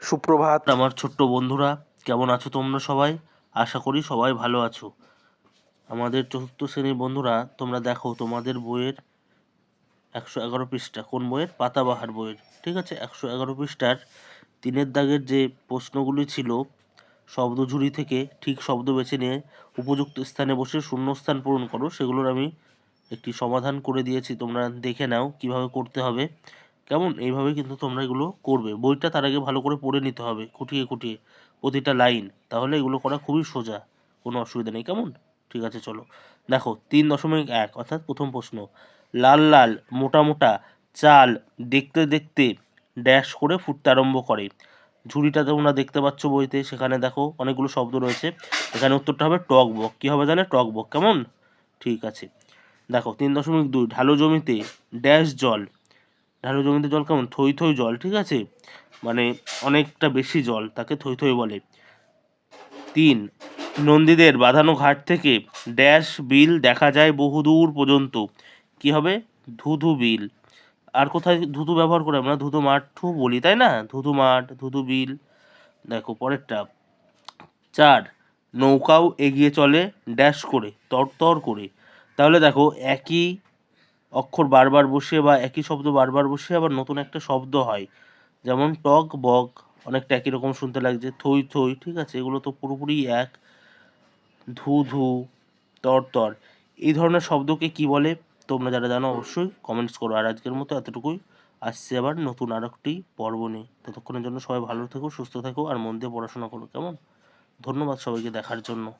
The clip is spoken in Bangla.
সুপ্রভাত। আমার ছোট্ট বন্ধুরা, কেমন আছো তোমরা সবাই? আশা করি সবাই ভালো আছো। আমাদের চতুর্থ শ্রেণির বন্ধুরা, তোমরা দেখো তোমাদের বইয়ের একশো এগারো পৃষ্ঠা। কোন বইয়ের? পাতাবাহার বইয়ের। ঠিক আছে? একশো এগারো পৃষ্ঠার তিনের দাগের যে প্রশ্নগুলি ছিল, শব্দঝুড়ি থেকে ঠিক শব্দ বেছে নিয়ে উপযুক্ত স্থানে বসে শূন্যস্থান পূরণ করো, সেগুলোর আমি একটি সমাধান করে দিয়েছি। তোমরা দেখে নাও কীভাবে করতে হবে। কেমন? এইভাবে কিন্তু তোমরা এগুলো করবে। বইটা তার আগে ভালো করে পড়ে নিতে হবে, খুঁটিয়ে খুঁটিয়ে প্রতিটা লাইন। তাহলে এগুলো করা খুবই সোজা, কোনো অসুবিধা নেই। কেমন? ঠিক আছে, চলো। দেখো, তিন দশমিক এক, অর্থাৎ প্রথম প্রশ্ন। লাল লাল, মোটা মোটা, চাল দেখতে দেখতে ড্যাশ করে ফুটতে আরম্ভ করে। ঝুড়িটা তোমরা দেখতে পাচ্ছ বইতে। সেখানে দেখো অনেকগুলো শব্দ রয়েছে। এখানে উত্তরটা হবে টক বক। কী হবে তাহলে? টক বক। কেমন? ঠিক আছে। দেখো, তিন দশমিক দুই, ঢালু জমিতে ড্যাশ জল ঢালু জমিতে জল কেমন? থই থই জল, ঠিক আছে? মানে অনেকটা বেশি জল তাকে থই থই বলে। তিন, নন্দীদের বাঁধানো ঘাট থেকে ড্যাশ বিল দেখা যায় বহুদূর পর্যন্ত। কি হবে? ধুধু বিল। আর কোথায় ধুধু ব্যবহার করে আমরা? ধুধু মাঠও বলি, তাই না? ধুধু মাঠ, ধুধু বিল। দেখো, পরেরটা। চার, নৌকাও এগিয়ে চলে ড্যাশ করে, তরতর করে। তাহলে দেখো, একই অক্ষর বারবার বসিয়ে বা একই শব্দ বারবার বসিয়ে আবার নতুন একটা শব্দ হয়। যেমন টক, বক, অনেকটা একই রকম শুনতে লাগছে। থই থই, ঠিক আছে? এগুলো তো পুরোপুরি এক। ধু ধু, তর তর। এই ধরনের শব্দকে কি বলে? তোমরা যারা জানো অবশ্যই কমেন্টস করো। আর আজকের মতো এতটুকুই। আসছে আবার নতুন আর একটি পর্ব নিয়ে। ততক্ষণের জন্য সবাই ভালো থেকো, সুস্থ থেকো, আর মন দিয়ে পড়াশোনা করো, কেমন? ধন্যবাদ সবাইকে দেখার জন্য।